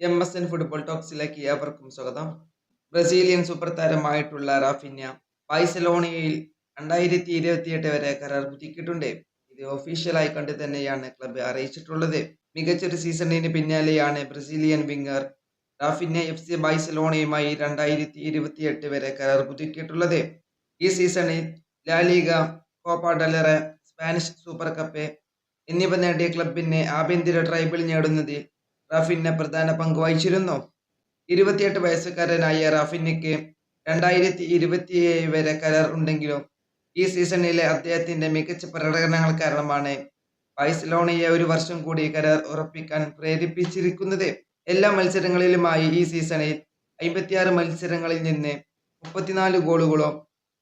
M S N football ടോക്സിലേക്ക് ഏവർക്കും സ്വാഗതം. ബ്രസീലിയൻ സൂപ്പർ താരമായിട്ടുള്ള റാഫിന്യ ബാഴ്സലോണയിൽ രണ്ടായിരത്തി ഇരുപത്തിയെട്ട് വരെ കരാർ പുതുക്കിയിട്ടുണ്ട്. ഇത് ഒഫീഷ്യലായി കണ്ട് തന്നെയാണ് ക്ലബ്ബ് അറിയിച്ചിട്ടുള്ളത്. മികച്ചൊരു സീസണിന് പിന്നാലെയാണ് Brazilian winger Raphinha F C ബാഴ്സലോണയുമായി രണ്ടായിരത്തി ഇരുപത്തിയെട്ട് വരെ കരാർ പുതുക്കിയിട്ടുള്ളത്. ഈ സീസണിൽ La Liga Copa del Rey Spanish super cup എന്നിവ നേടിയ ക്ലബിന് ആഭ്യന്തര ട്രൈബിൾ നേടുന്നതിൽ റാഫിന് പ്രധാന പങ്ക് വഹിച്ചിരുന്നു. ഇരുപത്തിയെട്ട് വയസ്സുകാരനായ റാഫിനിക്ക് രണ്ടായിരത്തി ഇരുപത്തിയേഴ് വരെ കരാർ ഉണ്ടെങ്കിലും ഈ സീസണിലെ അദ്ദേഹത്തിന്റെ മികച്ച പ്രകടനങ്ങൾ കാരണമാണ് ബൈസലോണയെ ഒരു വർഷം കൂടി കരാർ ഉറപ്പിക്കാൻ പ്രേരിപ്പിച്ചിരിക്കുന്നത്. എല്ലാ മത്സരങ്ങളിലുമായി ഈ സീസണിൽ അമ്പത്തിയാറ് മത്സരങ്ങളിൽ നിന്ന് മുപ്പത്തിനാല് ഗോളുകളും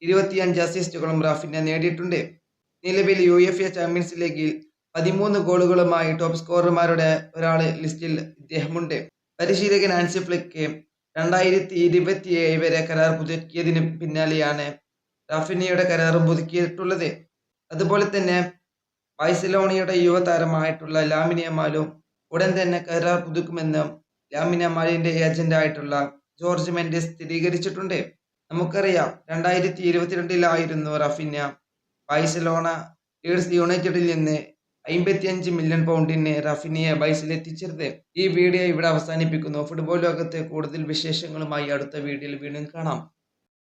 ഇരുപത്തിയഞ്ച് അസിസ്റ്റുകളും റാഫിനെ നേടിയിട്ടുണ്ട്. നിലവിൽ യു എഫ് എ ചാമ്പ്യൻസ് ലീഗിൽ പതിമൂന്ന് ഗോളുകളുമായി ടോപ്പ് സ്കോറർമാരുടെ ഒരാൾ ലിസ്റ്റിൽ ഇദ്ദേഹമുണ്ട്. പരിശീലകൻ ആൻസി ഫ്ലിക്ക് രണ്ടായിരത്തി ഇരുപത്തിയേഴ് വരെ കരാർ പുതുക്കിയതിന് പിന്നാലെയാണ് റാഫിനിയുടെ കരാറും പുതുക്കിയിട്ടുള്ളത്. അതുപോലെ തന്നെ ബൈസലോണിയുടെ യുവതാരമായിട്ടുള്ള ലാമിനിയമാലും ഉടൻ തന്നെ കരാർ പുതുക്കുമെന്ന് ലാമിനിയമാലിന്റെ ഏജന്റായിട്ടുള്ള ജോർജ് മെൻഡസ് സ്ഥിരീകരിച്ചിട്ടുണ്ട്. നമുക്കറിയാം രണ്ടായിരത്തി ഇരുപത്തിരണ്ടിലായിരുന്നു റഫിന്യ ബാഴ്സലോണ ലീഡ്സ് യുണൈറ്റഡിൽ നിന്ന് അമ്പത്തിയഞ്ച് മില്യൺ പൗണ്ടിന് റഫിനിയെ ബൈസിലെത്തിച്ചത് ഈ വീഡിയോ ഇവിടെ അവസാനിപ്പിക്കുന്നു. ഫുട്ബോൾ ലോകത്തെ കൂടുതൽ വിശേഷങ്ങളുമായി അടുത്ത വീഡിയോയിൽ വീണ്ടും കാണാം.